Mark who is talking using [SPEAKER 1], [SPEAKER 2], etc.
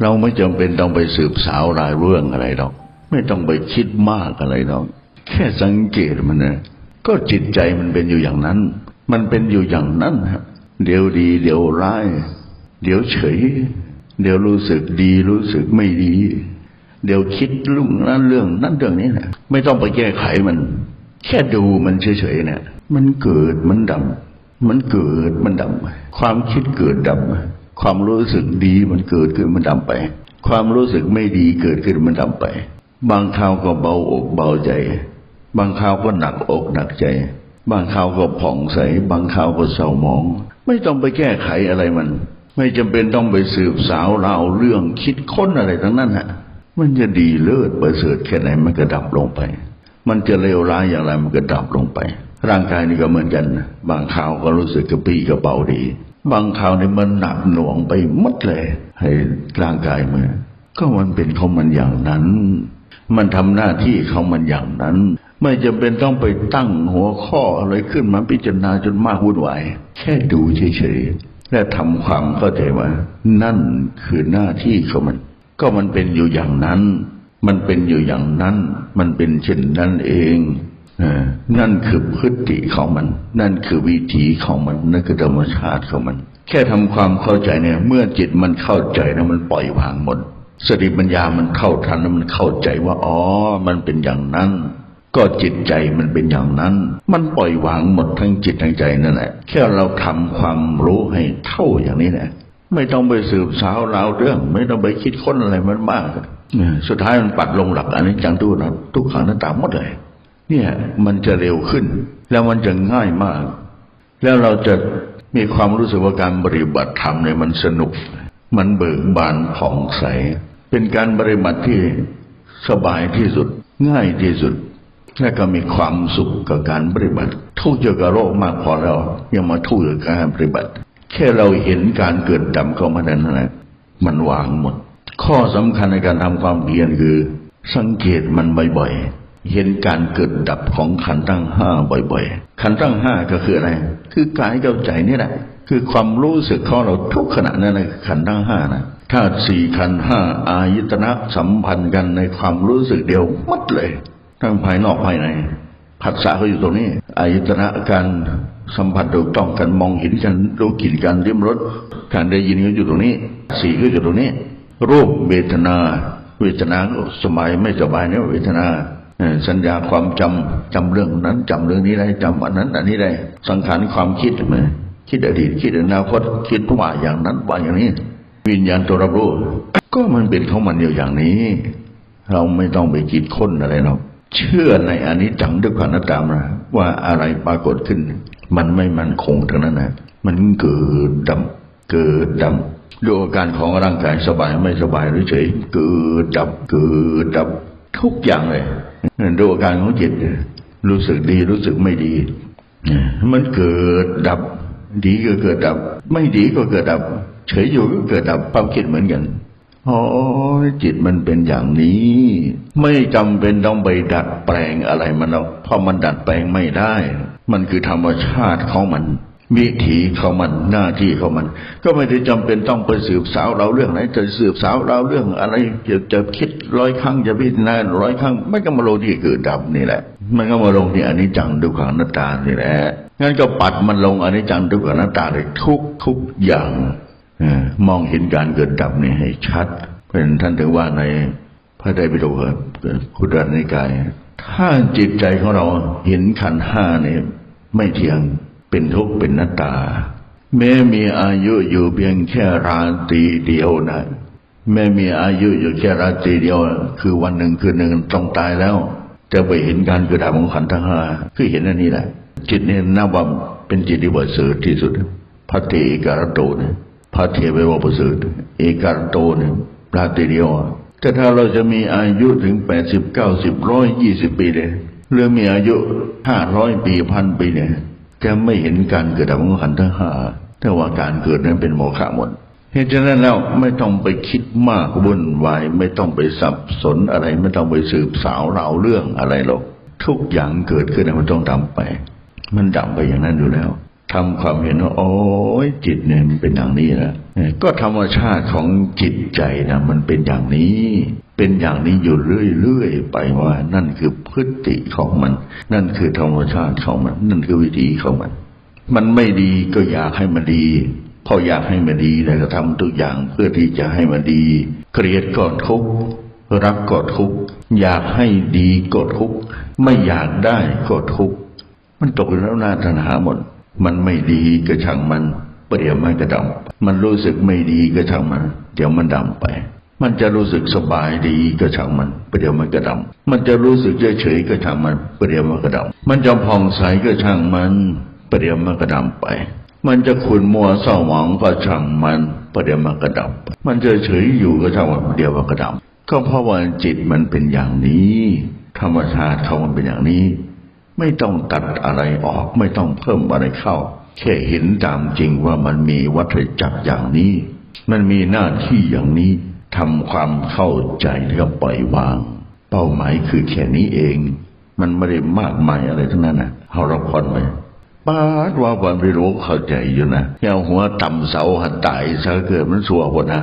[SPEAKER 1] เราไม่จำเป็นต้องไปสืบสาวรายเรื่องอะไรหรอกไม่ต้องไปคิดมากอะไรหรอกแค่สังเกตมันนะก็จิตใจมันเป็นอยู่อย่างนั้น มันเป็นอยู่อย่างนั้นฮะเดี๋ยวดี เดี๋ยวร้าย เดี๋ยวเฉย เดี๋ยวรู้สึกดีรู้สึกไม่ดี เดี๋ยวคิดเรื่องนั้นเรื่องนั้นเรื่องนี้นะไม่ต้องไปแก้ไขมัน แค่ดูมันเฉยๆเนี่ยมันเกิดมันดับมันเกิดมันดับความคิดเกิดดับ ความรู้สึกดีมันเกิดขึ้นมันดับไป ความรู้สึกไม่ดีเกิดขึ้นมันดับไป บางคราวก็เบาอกเบาใจ บางคราวก็หนักอกหนักใจ บางคราวก็ผ่องใส บางคราวก็เศร้าหมอง ไม่ต้องไปแก้ไขอะไรมัน ไม่จำเป็นต้องไปสืบสาวเราเรื่องคิดค้นอะไรทั้งนั้นฮะมันจะดีเลิศประเสริฐแค่ไหนมันก็ดับลงไป มันจะเลวร้ายอย่างไรมันก็ดับลงไป ร่างกายนี่ก็เหมือนกันนะบางคราวก็รู้สึกกระปี้กระเป๋าดี บางคราวนี่มันหนักหน่วงไปหมดเลย ให้ร่างกายมันก็มันเป็นของมันอย่างนั้น มันทำหน้าที่ของมันอย่างนั้น ไม่จำเป็นต้องไปตั้งหัวข้ออะไรขึ้นมาพิจารณาจนมากวุ่นวายแค่ดูเฉยๆและทำความเข้าใจว่า นั่นคือหน้าที่ของมัน ก็มันเป็นอยู่อย่างนั้น มันเป็นอยู่อย่างนั้น มันเป็นเช่นนั้นเอง นั่นคือพฤติของมัน นั่นคือวิถีของมัน นั่นคือธรรมชาติของมัน แค่ทำความเข้าใจเนี่ย เมื่อจิตมันเข้าใจนะมันปล่อยวางหมด สติปัญญามันเข้าทันแล้วมันเข้าใจว่า อ๋อ มันเป็นอย่างนั้น ก็จิตใจมันเป็นอย่างนั้น มันปล่อยวางหมดทั้งจิตทั้งใจนั่นแหละ แค่เราทำความรู้ให้เท่าอย่างนี้แหละ ไม่ต้องไปสืบสาวราวเรื่อง ไม่ต้องไปคิดค้นอะไรมันมาก สุดท้ายมันปัดลงหลักอันนี้จังทุกนะทุกขังหน้าตามหมดเลย เนี่ยมันจะเร็วขึ้น แล้วมันจะง่ายมาก แล้วเราจะมีความรู้สึกว่าการปฏิบัติธรรมเนี่ยมันสนุก มันเบิกบานผ่องใส เป็นการปฏิบัติที่สบายที่สุด ง่ายที่สุด และก็มีความสุขกับการปฏิบัติ ทุกเกี่ยวกับโรคมากพอแล้วยังมาทุกข์กับการปฏิบัติ แค่เราเห็นการเกิดดับของมันนั้นนะมันวางหมด ข้อสำคัญในการทำความเพียรคือ สังเกตมันบ่อยๆ เห็นการเกิดดับของขันธ์ทั้งห้าบ่อยๆ ขันธ์ทั้งห้าก็คืออะไร คือกายกับใจนี่แหละ คือความรู้สึกของเราทุกขณะนั้นนะขันธ์ทั้งห้านะธาตุสี่ขันห้าอายตนะสัมพันธ์กันในความรู้สึกเดียวหมดเลย ทั้งภายนอกภายในผัสสะก็อยู่ตรงนี้อายตนะการสัมผัสถูกต้องกันมองเห็นกันรู้กลิ่นการริมรสการได้ยินก็อยู่ตรงนี้สีก็อยู่ตรงนี้ รูปเวทนา เวทนาสบายไม่สบายเนี่ยเวทนา สัญญาความจำจำเรื่องนั้นจำเรื่องนี้ได้จำอันนั้น อันนี้ได้ สังขารความคิดไหมคิดอดีตคิดอนาคตคิดว่าอย่างนั้นว่าอย่างนี้ วิญญาณตัวรับรู้ก็มันเป็นของมันอยู่อย่างนี้ เราไม่ต้องไปคิดค้นอะไรหรอกเชื่อในอันิจจังด้วยความนัตตามนะว่าอะไรปรากฏขึ้น มันไม่มันคงทั้งนั้นนะมันเกิดดำเกิดดำดูอาการของร่างกายสบายไม่สบายหรือเฉยเกิดดับเกิดดับ ทุกอย่างเลยดูอาการของจิต รู้สึกดีรู้สึกไม่ดี มันเกิดดับ ดีก็เกิดดับ ไม่ดีก็เกิดดับ เฉยอยู่ก็เกิดดับความคิดเหมือนกันอ๋อจิตมันเป็นอย่างนี้ ไม่จำเป็นต้องไปดัดแปลงอะไรมันหรอกเพราะมันดัดแปลงไม่ได้ มันคือธรรมชาติของมัน วิถีของมันหน้าที่ของมัน ก็ไม่ได้จำเป็นต้องไปสืบสาวเราเรื่องไหนจะสืบสาวเราเรื่องอะไรจะจะคิดร้อยครั้งจะพิจารณาร้อยครั้งไม่ก็มาลงที่เกิดดับนี่แหละ มันก็มาลงที่อนิจจังดุขังนัตตานี่แหละงั้นก็ปัดมันลงอนิจจังดุขังนัตตาเลยทุกทุกอย่างมองเห็นการเกิดดับนี่ให้ชัด เป็นท่านถึงว่าในพระไตรปิฎกพุทธนิกายถ้าจิตใจของเราเห็นขันห้าเนี่ยไม่เที่ยง เป็นทุกข์เป็นนัตตา แม้มีอายุอยู่เพียงแค่ราตรีเดียวนะ แม้มีอายุอยู่แค่ราตรีเดียว คือวันหนึ่งคืนหนึ่งต้องตายแล้ว จะไปเห็นการเกิดดับของขันธ์ทั้งห้าคือเห็นอันนี้แหละ จิตเนี่ยนับว่าเป็นจิตที่บริสุทธิ์ที่สุดพระเทการโตเนี่ยพระเทววประเสริฐเอการโตเนี่ยราติเดียวแต่ถ้าเราจะมีอายุถึงแปดสิบเก้าสิบร้อยยี่สิบปีเลยหรือมีอายุห้าร้อยปีพันปีเนี่ย จะไม่เห็นการเกิดดับของขันธ์ทั้งห้าแต่ว่าการเกิดนั้นเป็นโมฆะหมดเหตุฉะนั้นแล้วไม่ต้องไปคิดมากวุ่นวายไม่ต้องไปสับสนอะไร ไม่ต้องไปสืบสาวราวเรื่องอะไรหรอกทุกอย่างเกิดขึ้นมันต้องดับไป มันดับไปอย่างนั้นอยู่แล้วทำความเห็นว่าโอ้ยจิตเนี่ยมันเป็นอย่างนี้นะก็ธรรมชาติของจิตใจนะมันเป็นอย่างนี้ เป็นอย่างนี้อยู่เรื่อยๆไปว่า นั่นคือพฤติของมัน นั่นคือธรรมชาติของมัน นั่นคือวิถีของมัน มันไม่ดีก็อยากให้มันดีพออยากให้มันดีแล้วก็ทำทุกอย่างเพื่อที่จะให้มันดี เกลียดก็ทุก รักก็ทุก อยากให้ดีก็ทุก ไม่อยากได้ก็ทุก มันตกอยู่แล้วหน้าตัณหาหมด มันไม่ดีก็ช่างมันเปรียวมันก็ดำมันรู้สึกไม่ดีก็ช่างมัน เดี๋ยวมันดำไป มันจะรู้สึกสบายดีก็ช่างมันประเดี๋ยวมันก็ดำมันจะรู้สึกเฉยๆก็ช่างมันประเดี๋ยวมันก็ดำมันจะผ่องใสก็ช่างมันประเดี๋ยวมันก็ดำไป มันจะขุนมัวเศร้าหมองก็ช่างมันประเดี๋ยวมันก็ดับมันจะเฉยอยู่ก็ช่างมันประเดี๋ยวมันก็ดับก็เพราะว่าจิตมันเป็นอย่างนี้ ธรรมชาติเขามันเป็นอย่างนี้ ไม่ต้องตัดอะไรออกไม่ต้องเพิ่มอะไรเข้าแค่เห็นตามจริงว่ามันมีวัฏจักรอย่างนี้ มันมีหน้าที่อย่างนี้ ทำความเข้าใจแล้วก็ปล่อยวาง เป้าหมายคือแค่นี้เอง มันไม่ได้มากมายอะไรทั้งนั้นนะเอาเราผ่อนไปป้าว่าความไม่รู้เข้าใจอยู่นะอย่าหัวต่ำเสาหันตายซะเกิดมันสัวคนนะ